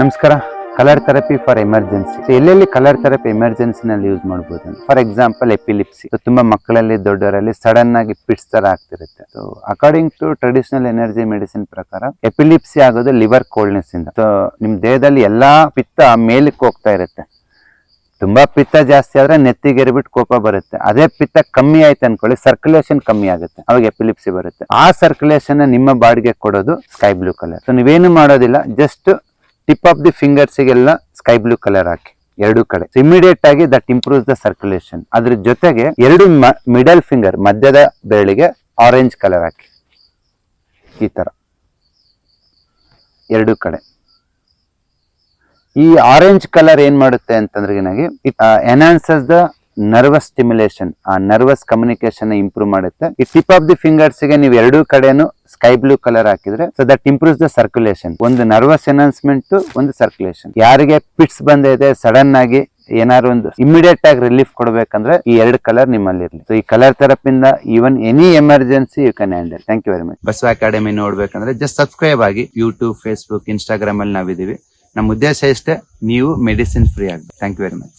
ನಮಸ್ಕಾರ. Colour therapy for emergency ಎಲ್ಲೆಲ್ಲಿ colour therapy ಎಮರ್ಜೆನ್ಸಿನಲ್ಲಿ ಯೂಸ್ ಮಾಡ್ಬೋದು ಫಾರ್ ಎಕ್ಸಾಂಪಲ್ ಎಪಿಲಿಪ್ಸಿ ತುಂಬಾ ಮಕ್ಕಳಲ್ಲಿ, ದೊಡ್ಡವರಲ್ಲಿ ಸಡನ್ ಆಗಿ ಪಿಟ್ಸ್ ತರ ಆಗ್ತಿರುತ್ತೆ. So according to traditional energy medicine ಪ್ರಕಾರ ಎಪಿಲಿಪ್ಸಿ ಆಗೋದು ಲಿವರ್ ಕೋಲ್ಡ್ನೆಸ್ ಇಂದ. ನಿಮ್ ದೇಹದಲ್ಲಿ ಎಲ್ಲಾ ಪಿತ್ತ ಮೇಲಕ್ಕೆ ಹೋಗ್ತಾ ಇರುತ್ತೆ. ತುಂಬಾ ಪಿತ್ತ ಜಾಸ್ತಿ ಆದ್ರೆ ನೆತ್ತಿಗೆ ಎರ್ಬಿಟ್ಟು ಕೋಪ ಬರುತ್ತೆ. ಅದೇ ಪಿತ್ತ ಕಮ್ಮಿ ಆಯ್ತು ಅನ್ಕೊಳ್ಳಿ ಸರ್ಕ್ಯುಲೇಷನ್ ಕಮ್ಮಿ ಆಗುತ್ತೆ. ಅವಾಗ ಎಪಿಲಿಪ್ಸಿ ಬರುತ್ತೆ. ಆ ಸರ್ಕ್ಯುಲೇಷನ್ ನಿಮ್ಮ ಬಾಡಿಗೆ ಕೊಡೋದು ಸ್ಕೈ ಬ್ಲೂ ಕಲರ್ ಸೊ ನೀವೇನು ಮಾಡೋದಿಲ್ಲ just tip of the fingers ಗೆಲ್ಲ ಸ್ಕೈ ಬ್ಲೂ ಕಲರ್ ಹಾಕಿ, ಎರಡು ಕಡೆ. ಇಮಿಡಿಯೇಟ್ ಆಗಿ ದಟ್ ಇಂಪ್ರೂವ್ಸ್ ದ ಸರ್ಕ್ಯುಲೇಷನ್ ಅದ್ರ ಜೊತೆಗೆ ಎರಡು ಮಿಡಲ್ ಫಿಂಗರ್ ಮಧ್ಯದ ಬೆರಳಿಗೆ ಆರೆಂಜ್ ಕಲರ್ ಹಾಕಿ. ಈ ತರ. ಎರಡು ಕಡೆ. ಈ ಆರೆಂಜ್ ಕಲರ್ ಏನ್ ಮಾಡುತ್ತೆ ಅಂತಂದ್ರೆ it enhances the nervous stimulation ಆ ನರ್ವಸ್ ಕಮ್ಯುನಿಕೇಶನ್ ಇಂಪ್ರೂವ್ ಮಾಡುತ್ತೆ. ಈ ಟಿಪ್ ಆಫ್ ದಿ ಫಿಂಗರ್ಸ್ಗೆ ನೀವು ಎರಡೂ ಕಡೆನು ಸ್ಕೈ ಬ್ಲೂ ಕಲರ್ ಹಾಕಿದ್ರೆ so that improves the circulation ಒಂದು ನರ್ವಸ್ ಎನ್ಹಾನ್ಸ್ಮೆಂಟ್ ಒಂದು ಸರ್ಕ್ಯುಲೇಷನ್ ಯಾರಿಗೆ ಪಿಟ್ಸ್ ಬಂದಿದೆ ಸಡನ್ ಆಗಿ ಏನಾದ್ರು ಒಂದು ಇಮಿಡಿಯೇಟ್ ಆಗಿ ರಿಲೀಫ್ ಕೊಡ್ಬೇಕಂದ್ರೆ ಈ ಎರಡು ಕಲರ್ ನಿಮ್ಮಲ್ಲಿ ಇರಲಿ ಸೊ ಈ colour ತರಪಿಂದ even any emergency you can handle thank you very much Basava academy ನೋಡ್ಬೇಕಂದ್ರೆ ಜಸ್ಟ್ ಸಬ್ಸ್ಕ್ರೈಬ್ ಆಗಿ ಯೂಟ್ಯೂಬ್ ಫೇಸ್ಬುಕ್ ಇನ್ಸ್ಟಾಗ್ರಾಮ್ ಅಲ್ಲಿ ನಾವಿದೀವಿ ನಮ್ಮ ಉದ್ದೇಶ ಇಷ್ಟೇ, ನೀವು ಮೆಡಿಸಿನ್ ಫ್ರೀ ಆಗಿ ಥ್ಯಾಂಕ್ ಯು ವೆರಿ ಮಚ್